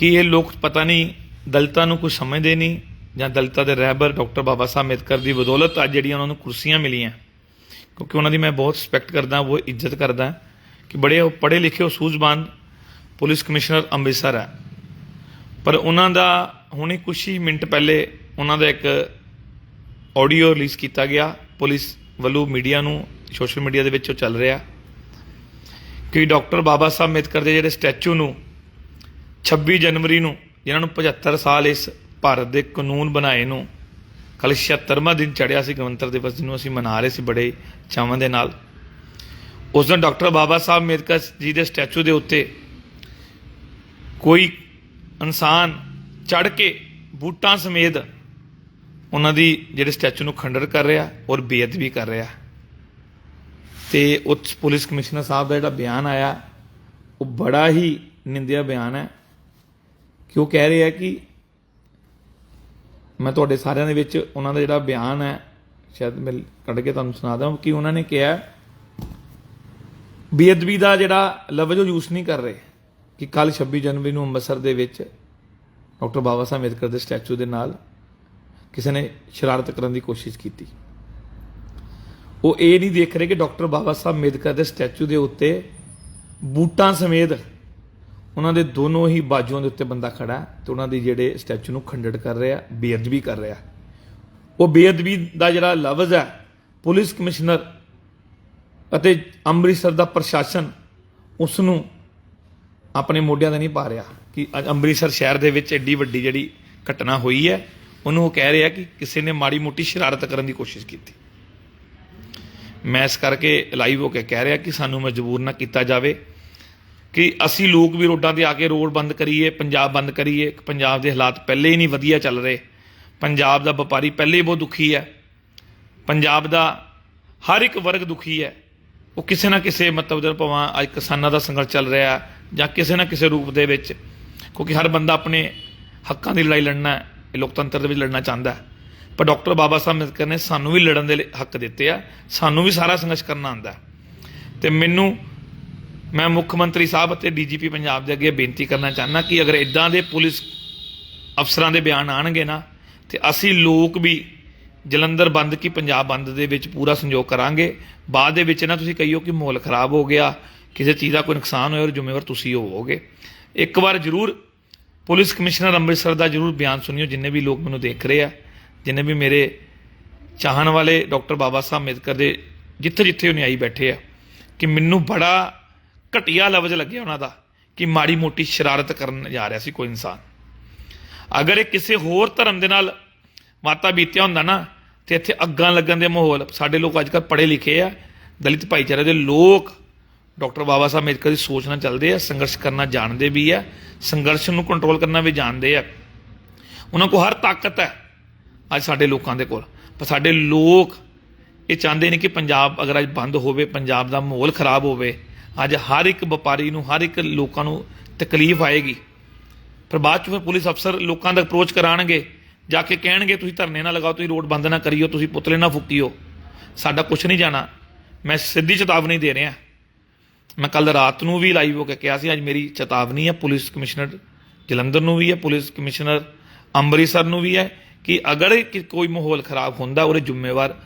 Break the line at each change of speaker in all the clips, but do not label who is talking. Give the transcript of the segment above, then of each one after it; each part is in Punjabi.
ਕਿ ਇਹ ਲੋਕ ਪਤਾ ਨਹੀਂ, ਦਲਤਾਂ ਨੂੰ ਕੁਝ ਸਮਝਦੇ ਨਹੀਂ ਜਾਂ ਦਲਤਾਂ ਦੇ ਰਹਿਬਰ ਡਾਕਟਰ ਬਾਬਾ ਸਾਹਿਬ ਅੰਬੇਦਕਰ ਦੀ ਬਦੌਲਤ ਅੱਜ ਜਿਹੜੀਆਂ ਉਹਨਾਂ ਨੂੰ ਕੁਰਸੀਆਂ ਮਿਲੀਆਂ। ਕਿਉਂਕਿ ਉਹਨਾਂ ਦੀ ਮੈਂ ਬਹੁਤ ਰਿਸਪੈਕਟ ਕਰਦਾ, ਉਹ ਇੱਜ਼ਤ ਕਰਦਾ ਕਿ ਬੜੇ ਉਹ ਪੜ੍ਹੇ ਲਿਖੇ, ਉਹ ਸੂਝਵਾਨ ਪੁਲਿਸ ਕਮਿਸ਼ਨਰ ਅੰਮ੍ਰਿਤਸਰ ਹੈ। ਪਰ ਉਹਨਾਂ ਦਾ ਹੁਣੇ ਕੁਝ ਹੀ ਮਿੰਟ ਪਹਿਲੇ ਉਹਨਾਂ ਦਾ ਇੱਕ ਆਡੀਓ ਰਿਲੀਜ਼ ਕੀਤਾ ਗਿਆ। ਪੁਲਿਸ ਵੱਲੋਂ ਮੀਡੀਆ ਨੂੰ, ਸੋਸ਼ਲ ਮੀਡੀਆ ਦੇ ਵਿੱਚ ਉਹ ਚੱਲ ਰਿਹਾ। ਕਿ ਡਾਕਟਰ ਬਾਬਾ ਸਾਹਿਬ ਅੰਬੇਦਕਰ ਦੇ ਜਿਹੜੇ ਸਟੈਚੂ ਨੂੰ 26 ਜਨਵਰੀ ਨੂੰ, ਜਿਨ੍ਹਾਂ ਨੂੰ 75 ਸਾਲ ਇਸ ਭਾਰਤ ਦੇ ਕਾਨੂੰਨ ਬਣਾਏ ਨੂੰ ਕੱਲ 76ਵਾਂ ਦਿਨ ਚੜਿਆ ਸੀ ਗਣਤੰਤਰ ਦਿਵਸ ਜਿਹਨੂੰ ਅਸੀਂ ਮਨਾ ਰਹੇ ਸੀ ਬੜੇ ਚਾਵਾਂ ਦੇ ਨਾਲ। ਉਸ ਦਿਨ ਡਾਕਟਰ ਬਾਬਾ ਸਾਹਿਬ ਅੰਬੇਦਕਰ ਜੀ ਦੇ ਸਟੈਚੂ ਦੇ ਉੱਤੇ ਕੋਈ ਇਨਸਾਨ ਚੜ ਕੇ ਬੂਟਾਂ ਸਮੇਤ ਉਹਨਾਂ ਦੀ ਜਿਹੜੇ ਸਟੈਚੂ ਨੂੰ ਖੰਡਰ ਕਰ ਰਿਹਾ ਔਰ ਬੇਅਦਬੀ ਕਰ ਰਿਹਾ। ਤੇ ਉੱਚ ਪੁਲਿਸ ਕਮਿਸ਼ਨਰ ਸਾਹਿਬ ਦਾ ਜਿਹੜਾ ਬਿਆਨ ਆਇਆ, ਉਹ ਬੜਾ ਹੀ ਨਿੰਦਿਆ ਬਿਆਨ ਹੈ। ਕਿ ਉਹ ਕਹਿ ਰਹੇ ਆ ਕਿ ਮੈਂ ਤੁਹਾਡੇ ਸਾਰਿਆਂ ਦੇ ਵਿੱਚ ਉਹਨਾਂ ਦਾ ਜਿਹੜਾ ਬਿਆਨ ਹੈ, ਸ਼ਾਇਦ ਮੈਂ ਕੱਢ ਕੇ ਤੁਹਾਨੂੰ ਸੁਣਾ ਦਾਂ ਕਿ ਉਹਨਾਂ ਨੇ ਕਿਹਾ ਬੇਅਦਬੀ ਦਾ ਜਿਹੜਾ ਲਫ਼ਜ਼ ਉਹ ਯੂਜ਼ ਨਹੀਂ ਕਰ ਰਹੇ ਕਿ ਕੱਲ 26 ਜਨਵਰੀ ਨੂੰ ਅੰਮ੍ਰਿਤਸਰ ਦੇ ਵਿੱਚ ਡਾਕਟਰ ਬਾਬਾ ਸਾਹਿਬ ਅੰਬੇਦਕਰ ਦੇ ਸਟੈਚੂ ਦੇ ਨਾਲ ਕਿਸੇ ਨੇ ਸ਼ਰਾਰਤ ਕਰਨ ਦੀ ਕੋਸ਼ਿਸ਼ ਕੀਤੀ। ਉਹ ਇਹ ਨਹੀਂ ਦੇਖ ਰਹੇ ਕਿ ਡਾਕਟਰ ਬਾਬਾ ਸਾਹਿਬ ਅੰਬੇਦਕਰ ਦੇ ਸਟੈਚੂ ਦੇ ਉੱਤੇ ਬੂਟਾਂ ਸਮੇਤ ਉਹਨਾਂ ਦੇ ਦੋਨੋਂ ਹੀ ਬਾਜੂਆਂ ਦੇ ਉੱਤੇ ਬੰਦਾ ਖੜਾ ਹੈ ਤੇ ਉਹਨਾਂ ਦੀ ਜਿਹੜੇ ਸਟੈਚੂ ਨੂੰ ਖੰਡਿਤ ਕਰ ਰਿਹਾ, ਬੇਅਦਬੀ ਕਰ ਰਿਹਾ ਉਹ ਬੇਅਦਬੀ ਦਾ ਜਿਹੜਾ ਲਫ਼ਜ਼ ਹੈ, ਪੁਲਿਸ ਕਮਿਸ਼ਨਰ ਅਤੇ ਅੰਮ੍ਰਿਤਸਰ ਦਾ ਪ੍ਰਸ਼ਾਸਨ ਉਸ ਨੂੰ ਆਪਣੇ ਮੋਢਿਆਂ ਤੇ ਨਹੀਂ ਪਾ ਰਿਹਾ ਕਿ ਅੱਜ ਅੰਮ੍ਰਿਤਸਰ ਸ਼ਹਿਰ ਦੇ ਵਿੱਚ ਐਡੀ ਵੱਡੀ ਜਿਹੜੀ ਘਟਨਾ ਹੋਈ ਹੈ, ਉਹਨੂੰ ਉਹ ਕਹਿ ਰਿਹਾ ਕਿ ਕਿਸੇ ਨੇ ਮਾੜੀ ਮੋਟੀ ਸ਼ਰਾਰਤ ਕਰਨ ਦੀ ਕੋਸ਼ਿਸ਼ ਕੀਤੀ। ਮੈਂ ਇਸ ਕਰਕੇ ਲਾਈਵ ਹੋ ਕੇ ਕਹਿ ਰਿਹਾ ਕਿ ਸਾਨੂੰ ਮਜਬੂਰ ਨਾ ਕੀਤਾ ਜਾਵੇ। ਕਿ ਅਸੀਂ ਲੋਕ ਵੀ ਰੋਡਾਂ ਤੇ ਆ ਕੇ ਰੋਡ ਬੰਦ ਕਰੀਏ, ਪੰਜਾਬ ਬੰਦ ਕਰੀਏ। ਪੰਜਾਬ ਦੇ ਹਾਲਾਤ ਪਹਿਲੇ ਹੀ ਨਹੀਂ ਵਧੀਆ ਚੱਲ ਰਹੇ। ਪੰਜਾਬ ਦਾ ਵਪਾਰੀ ਪਹਿਲੇ ਹੀ ਬਹੁਤ ਦੁਖੀ ਹੈ। ਪੰਜਾਬ ਦਾ ਹਰ ਇੱਕ ਵਰਗ ਦੁਖੀ ਹੈ। ਉਹ ਕਿਸੇ ਨਾ ਕਿਸੇ ਮਤਲਬ ਦੇ ਭਾਵਾਂ ਅੱਜ ਕਿਸਾਨਾਂ ਦਾ ਸੰਘਰਸ਼ ਚੱਲ ਰਿਹਾ ਜਾਂ ਕਿਸੇ ਨਾ ਕਿਸੇ ਰੂਪ ਦੇ ਵਿੱਚ। ਕਿਉਂਕਿ ਹਰ ਬੰਦਾ ਆਪਣੇ ਹੱਕਾਂ ਦੀ ਲੜਾਈ ਲੜਨਾ ਹੈ, ਇਹ ਲੋਕਤੰਤਰ ਦੇ ਵਿੱਚ ਲੜਨਾ ਚਾਹੁੰਦਾ ਹੈ। ਪਰ ਡਾਕਟਰ ਬਾਬਾ ਸਾਹਿਬ ਅੰਬੇਦਕਰ ਨੇ ਸਾਨੂੰ ਵੀ ਲੜਨ ਦੇ ਹੱਕ ਦਿੱਤੇ ਆ, ਸਾਨੂੰ ਵੀ ਸਾਰਾ ਸੰਘਰਸ਼ ਕਰਨਾ ਆਉਂਦਾ ਹੈ। ਤੇ ਮੈਨੂੰ ਮੈਂ ਮੁੱਖ ਮੰਤਰੀ ਸਾਹਿਬ ਅਤੇ ਡੀਜੀਪੀ ਪੰਜਾਬ ਦੇ ਅੱਗੇ ਬੇਨਤੀ ਕਰਨਾ ਚਾਹੁੰਦਾ ਕਿ ਅਗਰ ਇਦਾਂ ਦੇ ਪੁਲਿਸ ਅਫਸਰਾਂ ਦੇ ਬਿਆਨ ਆਣਗੇ ਨਾ, ਤੇ ਅਸੀਂ ਲੋਕ ਵੀ ਜਲੰਧਰ ਬੰਦ ਕੀ ਪੰਜਾਬ ਬੰਦ ਦੇ ਵਿੱਚ ਪੂਰਾ ਸੰਯੋਗ ਕਰਾਂਗੇ। ਬਾਅਦ ਦੇ ਵਿੱਚ ਨਾ ਤੁਸੀਂ ਕਹੀਓ ਕਿ ਮਾਹੌਲ ਖਰਾਬ ਹੋ ਗਿਆ, ਕਿਸੇ ਚੀਜ਼ ਦਾ ਕੋਈ ਨੁਕਸਾਨ ਹੋਇਆ ਔਰ ਜ਼ਿੰਮੇਵਾਰ ਤੁਸੀਂ ਹੋਵੋਗੇ। ਇੱਕ ਵਾਰ ਜ਼ਰੂਰ ਪੁਲਿਸ ਕਮਿਸ਼ਨਰ ਅੰਮ੍ਰਿਤਸਰ ਦਾ ਜ਼ਰੂਰ ਬਿਆਨ ਸੁਣਿਓ, ਜਿੰਨੇ ਵੀ ਲੋਕ ਮੈਨੂੰ ਦੇਖ ਰਹੇ ਆ, ਜਿੰਨੇ ਵੀ ਮੇਰੇ ਚਾਹਣ ਵਾਲੇ ਡਾਕਟਰ ਬਾਬਾ ਸਾਹਿਬ ਅੰਬੇਦਕਰ ਦੇ ਜਿੱਥੇ ਜਿੱਥੇ ਉਹ ਨਿਆਈ ਬੈਠੇ ਆ, ਕਿ ਮੈਨੂੰ ਬੜਾ ਘਟੀਆ ਲਫ਼ਜ਼ ਲੱਗਿਆ ਉਹਨਾਂ ਦਾ ਕਿ ਮਾੜੀ ਮੋਟੀ ਸ਼ਰਾਰਤ ਕਰਨ ਜਾ ਰਿਹਾ ਸੀ ਕੋਈ ਇਨਸਾਨ। ਅਗਰ ਇਹ ਕਿਸੇ ਹੋਰ ਧਰਮ ਦੇ ਨਾਲ ਮਾਤਾ ਬੀਤਿਆ ਹੁੰਦਾ ਨਾ, ਤੇ ਇੱਥੇ ਅੱਗਾਂ ਲੱਗਣ ਦੇ ਮਾਹੌਲ, ਸਾਡੇ ਲੋਕ ਅੱਜ ਕੱਲ੍ਹ ਪੜ੍ਹੇ ਲਿਖੇ ਆ, ਦਲਿਤ ਭਾਈਚਾਰੇ ਦੇ ਲੋਕ, ਡਾਕਟਰ ਬਾਬਾ ਸਾਹਿਬ ਅੰਬੇਦਕਰ ਦੀ ਸੋਚ ਨਾਲ ਚੱਲਦੇ ਆ, ਸੰਘਰਸ਼ ਕਰਨਾ ਜਾਣਦੇ ਵੀ ਆ, ਸੰਘਰਸ਼ ਨੂੰ ਕੰਟਰੋਲ ਕਰਨਾ ਵੀ ਜਾਣਦੇ ਆ। ਉਹਨਾਂ ਕੋਲ ਹਰ ਤਾਕਤ ਹੈ ਅੱਜ ਸਾਡੇ ਲੋਕਾਂ ਦੇ ਕੋਲ। ਪਰ ਸਾਡੇ ਲੋਕ ਇਹ ਚਾਹੁੰਦੇ ਨੇ ਕਿ ਪੰਜਾਬ ਅਗਰ ਅੱਜ ਬੰਦ ਹੋਵੇ, ਪੰਜਾਬ ਦਾ ਮਾਹੌਲ ਖਰਾਬ ਹੋਵੇ ਅੱਜ ਹਰ ਇੱਕ ਵਪਾਰੀ ਨੂੰ, ਹਰ ਇੱਕ ਲੋਕਾਂ ਨੂੰ ਤਕਲੀਫ ਆਏਗੀ। ਪਰ ਬਾਅਦ ਚ ਫਿਰ ਪੁਲਿਸ ਅਫਸਰ ਲੋਕਾਂ ਦਾ ਅਪਰੋਚ ਕਰਾਣਗੇ, ਜਾ ਕੇ ਕਹਿਣਗੇ, ਤੁਸੀਂ ਧਰਨੇ ਨਾ ਲਗਾਓ, ਤੁਸੀਂ ਰੋਡ ਬੰਦ ਨਾ ਕਰਿਓ, ਤੁਸੀਂ ਪੁਤਲੇ ਨਾ ਫੁੱਕੀਓ। ਸਾਡਾ ਕੁਝ ਨਹੀਂ ਜਾਣਾ। ਮੈਂ ਸਿੱਧੀ ਚੇਤਾਵਨੀ ਦੇ ਰਿਹਾ। ਮੈਂ ਕੱਲ ਰਾਤ ਨੂੰ ਵੀ ਲਾਈਵ ਹੋ ਕੇ ਕਿਹਾ ਸੀ, ਅੱਜ ਮੇਰੀ ਚੇਤਾਵਨੀ ਹੈ, ਪੁਲਿਸ ਕਮਿਸ਼ਨਰ ਜਲੰਧਰ ਨੂੰ ਵੀ ਹੈ, ਪੁਲਿਸ ਕਮਿਸ਼ਨਰ ਅੰਮ੍ਰਿਤਸਰ ਨੂੰ ਵੀ ਹੈ ਕਿ ਅਗਰ ਕੋਈ ਮਾਹੌਲ ਖਰਾਬ ਹੁੰਦਾ, ਉਹਦੇ ਜ਼ਿੰਮੇਵਾਰ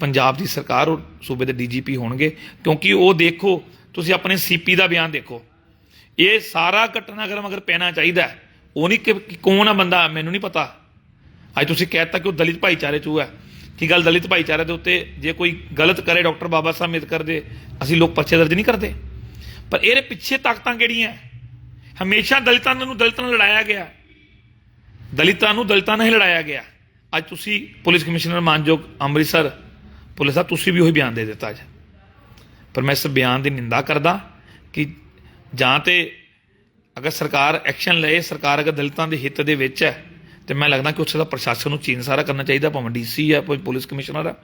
ਪੰਜਾਬ ਦੀ ਸਰਕਾਰ ਔਰ ਸੂਬੇ ਦੇ ਡੀਜੀਪੀ ਹੋਣਗੇ। ਕਿਉਂਕਿ ਉਹ ਦੇਖੋ ਤੁਸੀਂ ਆਪਣੇ ਸੀਪੀ ਦਾ ਬਿਆਨ ਦੇਖੋ। ਇਹ ਸਾਰਾ ਘਟਨਾਕ੍ਰਮ ਅਗਰ ਪੈਣਾ ਚਾਹੀਦਾ ਉਹ ਨਹੀਂ ਕਿ ਕਿ ਕੌਣ ਆ ਬੰਦਾ, ਮੈਨੂੰ ਨਹੀਂ ਪਤਾ। ਅੱਜ ਤੁਸੀਂ ਕਹਿਤਾ ਕਿ ਉਹ ਦਲਿਤ ਭਾਈਚਾਰੇ ਚੋਂ ਹੈ। ਕੀ ਗੱਲ ਦਲਿਤ ਭਾਈਚਾਰੇ ਦੇ ਉੱਤੇ ਜੇ ਕੋਈ ਗਲਤ ਕਰੇ, ਡਾਕਟਰ ਬਾਬਾ ਸਾਹਿਬ ਅੰਬੇਦਕਰ ਦੇ, ਅਸੀਂ ਲੋਕ ਪਰਚੇ ਦਰਜ ਨਹੀਂ ਕਰਦੇ। ਪਰ ਇਹਦੇ ਪਿੱਛੇ ਤਾਕਤਾਂ ਕਿਹੜੀਆਂ ਹਮੇਸ਼ਾ ਦਲਿਤਾਂ ਨੂੰ ਦਲਿਤਾਂ ਨਾਲ ਲੜਾਇਆ ਗਿਆ। ਦਲਿਤਾਂ ਨੂੰ ਦਲਿਤਾਂ ਨਾਲ ਹੀ ਲੜਾਇਆ ਗਿਆ। ਅੱਜ ਤੁਸੀਂ ਪੁਲਿਸ ਕਮਿਸ਼ਨਰ ਮਾਨਯੋਗ ਅੰਮ੍ਰਿਤਸਰ, ਪੁਲਿਸ ਆ ਤੁਸੀਂ ਵੀ ਉਹੀ ਬਿਆਨ ਦੇ ਦਿੱਤਾ ਅੱਜ। ਪਰ ਮੈਂ ਇਸ ਬਿਆਨ ਦੀ ਨਿੰਦਾ ਕਰਦਾ ਕਿ ਜਾਂ ਤੇ ਅਗਰ ਸਰਕਾਰ ਐਕਸ਼ਨ ਲਏ, ਸਰਕਾਰ ਅਗਰ ਦਲਿਤਾਂ ਦੇ ਹਿੱਤ ਦੇ ਵਿੱਚ ਹੈ, ਤੇ ਮੈਂ ਲੱਗਦਾ ਕਿ ਉੱਥੇ ਦਾ ਪ੍ਰਸ਼ਾਸਨ ਨੂੰ ਚੀਨ ਸਾਰਾ ਕਰਨਾ ਚਾਹੀਦਾ, ਭਾਵੇਂ ਡੀਸੀ ਹੈ ਕੋਈ ਪੁਲਿਸ ਕਮਿਸ਼ਨਰ ਹੈ,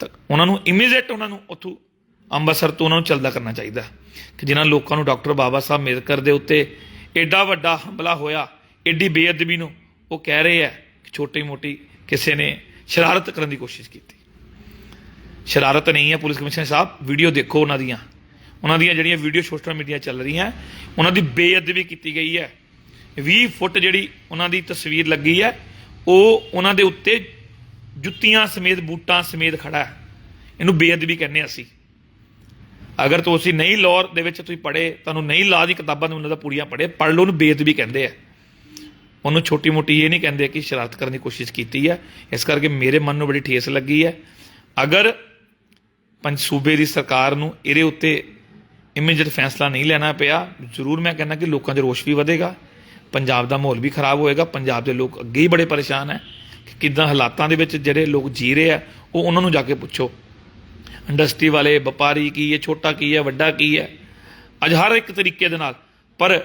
ਤਾਂ ਉਹਨਾਂ ਨੂੰ ਇਮੀਡੀਏਟ ਉਹਨਾਂ ਨੂੰ ਉੱਥੋਂ ਅੰਮ੍ਰਿਤਸਰ ਤੋਂ ਉਹਨਾਂ ਨੂੰ ਚੱਲਦਾ ਕਰਨਾ ਚਾਹੀਦਾ ਕਿ ਜਿਨ੍ਹਾਂ ਲੋਕਾਂ ਨੂੰ ਡਾਕਟਰ ਬਾਬਾ ਸਾਹਿਬ ਅੰਬੇਦਕਰ ਦੇ ਉੱਤੇ ਐਡਾ ਵੱਡਾ ਹਮਲਾ ਹੋਇਆ ਐਡੀ ਬੇਅਦਬੀ ਨੂੰ ਉਹ ਕਹਿ ਰਹੇ ਆ ਕਿ ਛੋਟੀ ਮੋਟੀ ਕਿਸੇ ਨੇ ਸ਼ਰਾਰਤ ਕਰਨ ਦੀ ਕੋਸ਼ਿਸ਼ ਕੀਤੀ। ਸ਼ਰਾਰਤ ਨਹੀਂ ਹੈ ਪੁਲਿਸ ਕਮਿਸ਼ਨਰ ਸਾਹਿਬ ਵੀਡੀਓ ਦੇਖੋ ਉਹਨਾਂ ਦੀਆਂ। ਉਹਨਾਂ ਦੀਆਂ ਜਿਹੜੀਆਂ ਵੀਡੀਓ ਸੋਸ਼ਲ ਮੀਡੀਆ ਚੱਲ ਰਹੀਆਂ, ਉਹਨਾਂ ਦੀ ਬੇਅਦਬੀ ਕੀਤੀ ਗਈ ਹੈ। 20 ਫੁੱਟ ਜਿਹੜੀ ਉਹਨਾਂ ਦੀ ਤਸਵੀਰ ਲੱਗੀ ਹੈ, ਉਹ ਉਹਨਾਂ ਦੇ ਉੱਤੇ ਜੁੱਤੀਆਂ ਸਮੇਤ, ਬੂਟਾਂ ਸਮੇਤ ਖੜਾ ਹੈ। ਇਹਨੂੰ ਬੇਅਦਬੀ ਕਹਿੰਦੇ ਅਸੀਂ। ਅਗਰ ਤੁਸੀਂ ਨਹੀਂ ਲਾਹੌਰ ਦੇ ਵਿੱਚ ਤੁਸੀਂ ਪੜ੍ਹੇ, ਤੁਹਾਨੂੰ ਨਹੀਂ ਲਾ ਦੀ ਕਿਤਾਬਾਂ ਨੂੰ ਉਹਨਾਂ ਦਾ ਪੂਰੀਆਂ ਪੜ੍ਹੇ, ਪੜ੍ਹ ਲਓ, ਉਹਨੂੰ ਬੇਅਦਬੀ ਕਹਿੰਦੇ ਆ। ਉਹਨੂੰ ਛੋਟੀ ਮੋਟੀ ਇਹ ਨਹੀਂ ਕਹਿੰਦੇ ਕਿ ਸ਼ਰਾਰਤ ਕਰਨ ਦੀ ਕੋਸ਼ਿਸ਼ ਕੀਤੀ ਹੈ। ਇਸ ਕਰਕੇ ਮੇਰੇ ਮਨ ਨੂੰ ਬੜੀ ਠੇਸ ਲੱਗੀ ਹੈ। ਅਗਰ ਪੰਜ ਸੂਬੇ ਦੀ ਸਰਕਾਰ ਨੂੰ ਇਹਦੇ ਉੱਤੇ ਇਮੀਡੀਏਟ ਫੈਸਲਾ ਨਹੀਂ ਲੈਣਾ ਪਿਆ। ਜ਼ਰੂਰ ਮੈਂ ਕਹਿੰਦਾ ਕਿ ਲੋਕਾਂ 'ਚ ਰੋਸ਼ ਵੀ ਵਧੇਗਾ। ਪੰਜਾਬ ਦਾ ਮਾਹੌਲ ਵੀ ਖਰਾਬ ਹੋਏਗਾ। ਪੰਜਾਬ ਦੇ ਲੋਕ ਅੱਗੇ ਹੀ ਬੜੇ ਪਰੇਸ਼ਾਨ ਹੈ ਕਿ ਕਿੱਦਾਂ ਹਾਲਾਤਾਂ ਦੇ ਵਿੱਚ ਜਿਹੜੇ ਲੋਕ ਜੀ ਰਹੇ ਆ, ਉਹ ਉਹਨਾਂ ਨੂੰ ਜਾ ਕੇ ਪੁੱਛੋ। ਇੰਡਸਟਰੀ ਵਾਲੇ, ਵਪਾਰੀ ਕੀ ਹੈ, ਛੋਟਾ ਕੀ ਹੈ, ਵੱਡਾ ਕੀ ਹੈ? ਅੱਜ ਹਰ ਇੱਕ ਤਰੀਕੇ ਦੇ ਨਾਲ, ਪਰ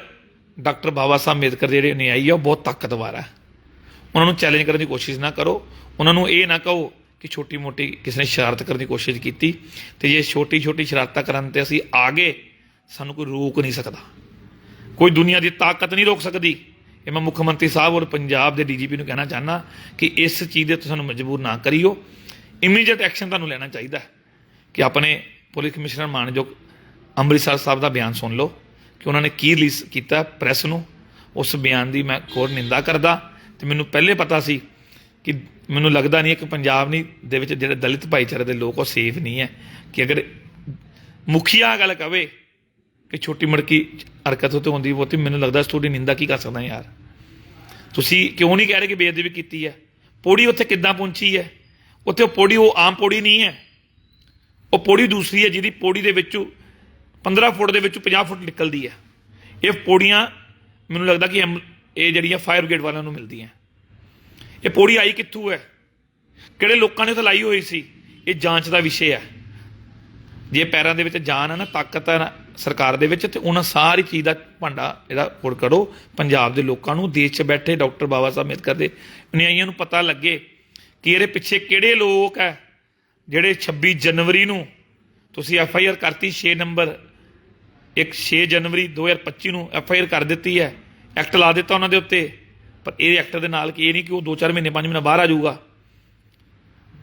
ਡਾਕਟਰ ਬਾਬਾ ਸਾਹਿਬ ਅੰਬੇਦਕਰ ਜਿਹੜੇ ਨਿਆਈ ਆ, ਉਹ ਬਹੁਤ ਤਾਕਤਵਰ ਹੈ ਉਹਨਾਂ ਨੂੰ ਚੈਲੰਜ ਕਰਨ ਦੀ ਕੋਸ਼ਿਸ਼ ਨਾ ਕਰੋ। ਉਹਨਾਂ ਨੂੰ ਇਹ ਨਾ ਕਹੋ ਕਿ ਛੋਟੀ ਮੋਟੀ ਕਿਸੇ ਨੇ ਸ਼ਰਾਰਤ ਕਰਨ ਦੀ ਕੋਸ਼ਿਸ਼ ਕੀਤੀ ਤੇ ਜੇ ਛੋਟੀ ਛੋਟੀ ਸ਼ਰਾਰਤਾਂ ਕਰਨ ਤੇ ਅਸੀਂ ਆ ਗਏ ਸਾਨੂੰ ਕੋਈ ਰੋਕ ਨਹੀਂ ਸਕਦਾ। ਕੋਈ ਦੁਨੀਆ ਦੀ ਤਾਕਤ ਨਹੀਂ ਰੋਕ ਸਕਦੀ। ਇਹ ਮੈਂ ਮੁੱਖ ਮੰਤਰੀ ਸਾਹਿਬ ਔਰ ਪੰਜਾਬ ਦੇ ਡੀਜੀਪੀ ਨੂੰ ਕਹਿਣਾ ਚਾਹਨਾ ਕਿ ਇਸ ਚੀਜ਼ ਦੇ ਤੋਂ ਸਾਨੂੰ ਮਜਬੂਰ ਨਾ ਕਰਿਓ। ਇਮੀਡੀਏਟ ਐਕਸ਼ਨ ਤੁਹਾਨੂੰ ਲੈਣਾ ਚਾਹੀਦਾ ਕਿ ਆਪਣੇ ਪੁਲਿਸ ਕਮਿਸ਼ਨਰ ਮਾਨਯੋਗ ਅੰਮ੍ਰਿਤਸਰ ਸਾਹਿਬ ਦਾ ਬਿਆਨ ਸੁਣ ਲਓ ਕਿ ਉਹਨਾਂ ਨੇ ਕੀ ਰਿਲੀਜ਼ ਕੀਤਾ ਪ੍ਰੈਸ ਨੂੰ। ਉਸ ਬਿਆਨ ਦੀ ਮੈਂ ਕੋਰ ਨਿੰਦਾ ਕਰਦਾ ਤੇ ਮੈਨੂੰ ਪਹਿਲੇ ਪਤਾ ਸੀ ਕਿ ਮੈਨੂੰ ਲੱਗਦਾ ਨਹੀਂ ਕਿ ਪੰਜਾਬ ਨਹੀਂ, ਦੇ ਵਿੱਚ ਜਿਹੜੇ ਦਲਿਤ ਭਾਈਚਾਰੇ ਦੇ ਲੋਕ ਉਹ ਸੇਫ ਨਹੀਂ ਹੈ ਕਿ ਅਗਰ ਮੁਖੀਆ ਗੱਲ ਕਵੇ ਕਿ ਛੋਟੀ ਮੜਕੀ ਹਰਕਤ ਉਤੇ ਹੁੰਦੀ ਉਹ ਤੇ ਮੈਨੂੰ ਲੱਗਦਾ ਤੁਹਾਡੀ ਨਿੰਦਾ ਕੀ ਕਰ ਸਕਦਾ ਯਾਰ। ਤੁਸੀਂ ਕਿਉਂ ਨਹੀਂ ਕਹਿ ਰਹੇ ਕਿ ਬੇਅਦਬੀ ਕੀਤੀ ਹੈ? ਪੌੜੀ ਉੱਥੇ ਕਿੱਦਾਂ ਪਹੁੰਚੀ ਹੈ? ਉੱਥੇ ਉਹ ਪੌੜੀ, ਉਹ ਆਮ ਪੌੜੀ ਨਹੀਂ ਹੈ। ਉਹ ਪੌੜੀ ਦੂਸਰੀ ਹੈ ਜਿਹਦੀ ਪੌੜੀ ਦੇ ਵਿੱਚੋਂ 15 ਫੁੱਟ ਦੇ ਵਿੱਚੋਂ 50 ਫੁੱਟ ਨਿਕਲਦੀ ਹੈ। ਇਹ ਪੌੜੀਆਂ ਮੈਨੂੰ ਲੱਗਦਾ ਕਿ ਐਮ- ਇਹ ਜਿਹੜੀਆਂ ਫਾਇਰ ਬ੍ਰਿਗੇਡ ਵਾਲਿਆਂ ਨੂੰ ਮਿਲਦੀਆਂ। ਇਹ ਪੌੜੀ ਆਈ ਕਿੱਥੋਂ ਹੈ? ਕਿਹੜੇ ਲੋਕਾਂ ਨੇ ਉੱਥੇ ਲਾਈ ਹੋਈ ਸੀ? ਇਹ ਜਾਂਚ ਦਾ ਵਿਸ਼ੇ ਹੈ। ਜੇ ਪੈਰਾਂ ਦੇ ਵਿੱਚ ਜਾਨ ਹੈ ਨਾ, ਤਾਕਤ ਹੈ ਨਾ, ਸਰਕਾਰ ਦੇ ਵਿੱਚ, ਤੇ ਉਹਨਾਂ ਸਾਰੀ ਚੀਜ਼ ਦਾ ਭਾਂਡਾ ਇਹਦਾ ਪੁਰ ਕਰੋ। ਪੰਜਾਬ ਦੇ ਲੋਕਾਂ ਨੂੰ ਦੇਸ਼ 'ਚ ਬੈਠੇ ਡਾਕਟਰ ਬਾਬਾ ਸਾਹਿਬ ਅੰਬੇਦਕਰ ਦੇ ਅਨਿਆਈਆਂ ਨੂੰ ਪਤਾ ਲੱਗੇ ਕਿ ਇਹਦੇ ਪਿੱਛੇ ਕਿਹੜੇ ਲੋਕ ਹੈ, ਜਿਹੜੇ 26 ਜਨਵਰੀ ਨੂੰ ਤੁਸੀਂ ਐਫ ਆਈ ਆਰ ਕਰਤੀ 6 ਨੰਬਰ, ਇੱਕ 6 ਜਨਵਰੀ 2025 ਨੂੰ ਐਫ ਆਈ ਆਰ ਕਰ ਦਿੱਤੀ ਹੈ, ਐਕਟ ਲਾ ਦਿੱਤਾ ਉਹਨਾਂ ਦੇ ਉੱਤੇ। ਪਰ ਇਹ ਐਕਟਰ ਦੇ ਨਾਲ ਕੀ ਇਹ ਨਹੀਂ ਕਿ ਉਹ 2-4 ਮਹੀਨੇ 5 ਮਹੀਨਾ ਬਾਹਰ ਆ ਜਾਊਗਾ।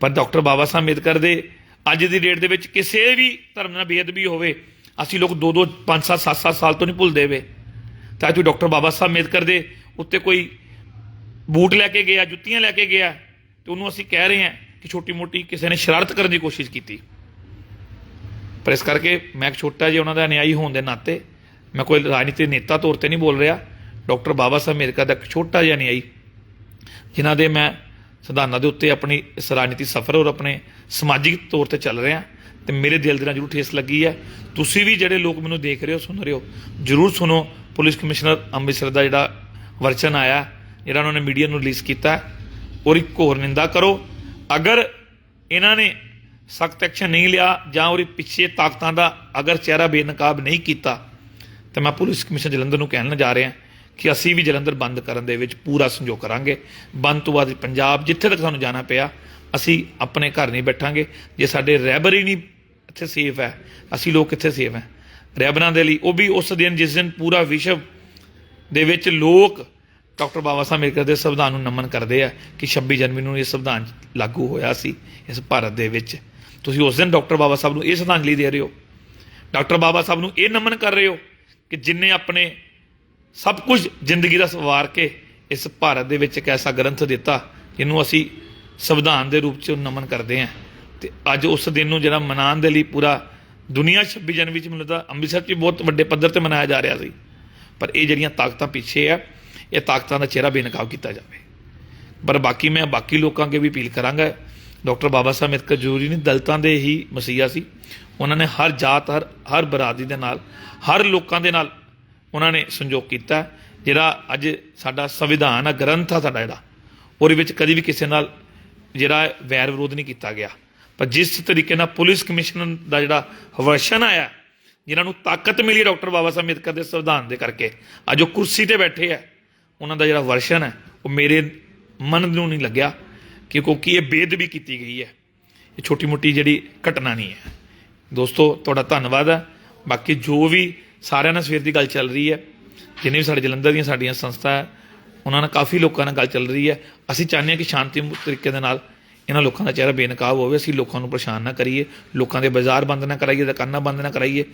ਪਰ ਡਾਕਟਰ ਬਾਬਾ ਸਾਹਿਬ ਅੰਬੇਦਕਰ ਦੇ ਅੱਜ ਦੀ ਡੇਟ ਦੇ ਵਿੱਚ ਕਿਸੇ ਵੀ ਧਰਮ ਨਾਲ ਬੇਅਦਬੀ ਹੋਵੇ, ਅਸੀਂ ਲੋਕ 2-2 5-7 7-7 ਸਾਲ ਤੋਂ ਨਹੀਂ ਭੁੱਲਦੇ ਵੇ। ਤਾਂ ਤੂੰ ਡਾਕਟਰ ਬਾਬਾ ਸਾਹਿਬ ਅੰਬੇਦਕਰ ਦੇ ਉੱਤੇ ਕੋਈ ਬੂਟ ਲੈ ਕੇ ਗਿਆ, ਜੁੱਤੀਆਂ ਲੈ ਕੇ ਗਿਆ, ਤੇ ਉਹਨੂੰ ਅਸੀਂ ਕਹਿ ਰਹੇ ਹਾਂ ਕਿ ਛੋਟੀ ਮੋਟੀ ਕਿਸੇ ਨੇ ਸ਼ਰਾਰਤ ਕਰਨ ਦੀ ਕੋਸ਼ਿਸ਼ ਕੀਤੀ। ਪਰ ਇਸ ਕਰਕੇ ਮੈਂ ਇੱਕ ਛੋਟਾ ਜਿਹਾ ਉਹਨਾਂ ਦਾ ਅਨਿਆਈ ਹੋਣ ਦੇ ਨਾਤੇ ਮੈਂ ਕੋਈ ਰਾਜਨੀਤਿਕ ਨੇਤਾ ਤੌਰ ਤੇ ਨਹੀਂ ਬੋਲ ਰਿਹਾ। ਡਾਕਟਰ ਬਾਬਾ ਸਾਹਿਬ ਅੰਬੇਦਕਰ ਦਾ ਇੱਕ ਛੋਟਾ ਜਿਹਾ ਨਿਆਈ ਜਿਨ੍ਹਾਂ ਦੇ ਮੈਂ ਸਿਧਾਂਤਾਂ ਦੇ ਉੱਤੇ ਆਪਣੀ ਇਸ ਰਾਜਨੀਤੀ ਸਫ਼ਰ ਔਰ ਆਪਣੇ ਸਮਾਜਿਕ ਤੌਰ ਤੇ ਚੱਲ ਰਿਹਾ ਤੇ ਮੇਰੇ ਦਿਲ ਦੇ ਨਾਲ ਜ਼ਰੂਰ ਠੇਸ ਲੱਗੀ ਹੈ। ਤੁਸੀਂ ਵੀ ਜਿਹੜੇ ਲੋਕ ਮੈਨੂੰ ਦੇਖ ਰਹੇ ਹੋ ਸੁਣ ਰਹੇ ਹੋ ਜ਼ਰੂਰ ਸੁਣੋ। ਪੁਲਿਸ ਕਮਿਸ਼ਨਰ ਅੰਮ੍ਰਿਤਸਰ ਦਾ ਜਿਹੜਾ ਵਰਚਨ ਆਇਆ ਜਿਹੜਾ ਉਹਨਾਂ ਨੇ ਮੀਡੀਆ ਨੂੰ ਰਿਲੀਜ਼ ਕੀਤਾ ਹੈ, ਔਰ ਇੱਕ ਹੋਰ ਨਿੰਦਾ ਕਰੋ। ਅਗਰ ਇਹਨਾਂ ਨੇ ਸਖਤ ਐਕਸ਼ਨ ਨਹੀਂ ਲਿਆ ਜਾਂ ਉਹਦੇ ਪਿੱਛੇ ਤਾਕਤਾਂ ਦਾ ਅਗਰ ਚਿਹਰਾ ਬੇਨਕਾਬ ਨਹੀਂ ਕੀਤਾ ਤਾਂ ਮੈਂ ਪੁਲਿਸ ਕਮਿਸ਼ਨ ਜਲੰਧਰ ਨੂੰ ਕਹਿਣ ਜਾ ਰਿਹਾ ਕਿ ਅਸੀਂ ਵੀ ਜਲੰਧਰ ਬੰਦ ਕਰਨ ਦੇ ਵਿੱਚ ਪੂਰਾ ਸੰਯੋਗ ਕਰਾਂਗੇ। ਬੰਦ ਤੋਂ ਬਾਅਦ ਪੰਜਾਬ ਜਿੱਥੇ ਤੱਕ ਸਾਨੂੰ ਜਾਣਾ ਪਿਆ, ਅਸੀਂ ਆਪਣੇ ਘਰ ਨਹੀਂ ਬੈਠਾਂਗੇ। ਜੇ ਸਾਡੇ ਰਹਿਬਰ ਹੀ ਨਹੀਂ ਇੱਥੇ ਸੇਫ ਹੈ, ਅਸੀਂ ਲੋਕ ਕਿੱਥੇ ਸੇਫ ਹੈ? ਰਹਿਬਰਾਂ ਦੇ ਲਈ ਉਹ ਵੀ ਉਸ ਦਿਨ, ਜਿਸ ਦਿਨ ਪੂਰਾ ਵਿਸ਼ਵ ਦੇ ਵਿੱਚ ਲੋਕ ਡਾਕਟਰ ਬਾਬਾ ਸਾਹਿਬ ਅੰਬੇਦਕਰ ਦੇ ਸੰਵਿਧਾਨ ਨੂੰ ਨਮਨ ਕਰਦੇ ਆ ਕਿ 26 ਜਨਵਰੀ ਨੂੰ ਇਹ ਸੰਵਿਧਾਨ ਲਾਗੂ ਹੋਇਆ ਸੀ ਇਸ ਭਾਰਤ ਦੇ ਵਿੱਚ। ਤੁਸੀਂ ਉਸ ਦਿਨ ਡਾਕਟਰ ਬਾਬਾ ਸਾਹਿਬ ਨੂੰ ਇਹ ਸ਼ਰਧਾਂਜਲੀ ਦੇ ਰਹੇ ਹੋ। ਡਾਕਟਰ ਬਾਬਾ ਸਾਹਿਬ ਨੂੰ ਇਹ ਨਮਨ ਕਰ ਰਹੇ ਹੋ ਕਿ ਜਿਨਨੇ ਆਪਣੇ ਸਭ ਕੁਝ ਜ਼ਿੰਦਗੀ ਦਾ ਸਵਾਰ ਕੇ ਇਸ ਭਾਰਤ ਦੇ ਵਿੱਚ ਇੱਕ ਐਸਾ ਗ੍ਰੰਥ ਦਿੱਤਾ, ਜਿਹਨੂੰ ਅਸੀਂ ਸੰਵਿਧਾਨ ਦੇ ਰੂਪ 'ਚ ਨਮਨ ਕਰਦੇ ਹਾਂ। ਤੇ ਅੱਜ ਉਸ ਦਿਨ ਨੂੰ ਜਿਹੜਾ ਮਨਾਉਣ ਦੇ ਲਈ ਪੂਰਾ ਦੁਨੀਆ 26 ਜਨਵਰੀ 'ਚ ਮਿਲਦਾ, ਅੰਮ੍ਰਿਤਸਰ 'ਚ ਵੀ ਬਹੁਤ ਵੱਡੇ ਪੱਧਰ ਤੇ ਮਨਾਇਆ ਜਾ ਰਿਹਾ ਸੀ। ਪਰ ਇਹ ਜਿਹੜੀਆਂ ਤਾਕਤਾਂ ਪਿੱਛੇ ਆ, ਇਹ ਤਾਕਤਾਂ ਦਾ ਚਿਹਰਾ ਬੇਨਕਾਬ ਕੀਤਾ ਜਾਵੇ। ਪਰ ਬਾਕੀ ਮੈਂ ਬਾਕੀ ਲੋਕਾਂ ਅੱਗੇ ਵੀ ਅਪੀਲ ਕਰਾਂਗਾ, ਡਾਕਟਰ ਬਾਬਾ ਸਾਹਿਬ ਅੰਬੇਦਕਰ ਜ਼ਰੂਰੀ ਨਹੀਂ, ਦਲਿਤਾਂ ਦੇ ਹੀ ਮਸੀਹਾ ਸੀ। ਉਹਨਾਂ ਨੇ ਹਰ ਜਾਤ, ਹਰ ਹਰ ਬਰਾਦਰੀ ਦੇ ਨਾਲ, ਹਰ ਲੋਕਾਂ ਦੇ ਨਾਲ ਉਹਨਾਂ ਨੇ ਸੰਯੋਗ ਕੀਤਾ ਜਿਹੜਾ ਅੱਜ ਸਾਡਾ ਸੰਵਿਧਾਨ ਆ, ਗ੍ਰੰਥ ਆ ਸਾਡਾ ਜਿਹੜਾ ਉਹਦੇ ਵਿੱਚ ਕਦੀ ਵੀ ਕਿਸੇ ਨਾਲ ਜਿਹੜਾ ਵੈਰ ਵਿਰੋਧ ਨਹੀਂ ਕੀਤਾ ਗਿਆ। ਪਰ ਜਿਸ ਤਰੀਕੇ ਨਾਲ ਪੁਲਿਸ ਕਮਿਸ਼ਨ ਦਾ ਜਿਹੜਾ ਵਰਸ਼ਨ ਆਇਆ, ਜਿਨ੍ਹਾਂ ਨੂੰ ਤਾਕਤ ਮਿਲੀ ਡਾਕਟਰ ਬਾਬਾ ਸਾਹਿਬ ਅੰਬੇਦਕਰ ਦੇ ਸੰਵਿਧਾਨ ਦੇ ਕਰਕੇ, ਅੱਜ ਉਹ ਕੁਰਸੀ ਤੇ ਬੈਠੇ ਆ, ਉਹਨਾਂ ਦਾ ਜਿਹੜਾ ਵਰਸ਼ਨ ਹੈ, ਉਹ ਮੇਰੇ ਮਨ ਨੂੰ ਨਹੀਂ ਲੱਗਿਆ ਕਿ ਕਿਉਂਕਿ ਇਹ ਬੇਦਬੀ ਕੀਤੀ ਗਈ ਹੈ। ਇਹ ਛੋਟੀ ਮੋਟੀ ਜਿਹੜੀ ਘਟਨਾ ਨਹੀਂ ਹੈ। ਦੋਸਤੋ, ਤੁਹਾਡਾ ਧੰਨਵਾਦ ਹੈ। ਬਾਕੀ ਜੋ ਵੀ ਸਾਰਿਆਂ ਨਾਲ ਸਵੇਰ ਦੀ ਗੱਲ ਚੱਲ ਰਹੀ ਹੈ। ਜਿੰਨੇ ਵੀ ਸਾਡੇ ਜਲੰਧਰ ਦੀਆਂ ਸਾਡੀਆਂ ਸੰਸਥਾ ਹੈ, ਉਹਨਾਂ ਨਾਲ ਕਾਫੀ ਲੋਕਾਂ ਨਾਲ ਗੱਲ ਚੱਲ ਰਹੀ ਹੈ। ਅਸੀਂ ਚਾਹੁੰਦੇ ਹਾਂ ਕਿ ਸ਼ਾਂਤੀ ਤਰੀਕੇ ਦੇ ਨਾਲ ਇਹਨਾਂ ਲੋਕਾਂ ਦਾ ਚਿਹਰਾ ਬੇਨਕਾਬ ਹੋਵੇ। ਅਸੀਂ ਲੋਕਾਂ ਨੂੰ ਪਰੇਸ਼ਾਨ ਨਾ ਕਰੀਏ। ਲੋਕਾਂ ਦੇ ਬਾਜ਼ਾਰ ਬੰਦ ਨਾ ਕਰਾਈਏ, ਦੁਕਾਨਾਂ ਬੰਦ ਨਾ ਕਰਾਈਏ।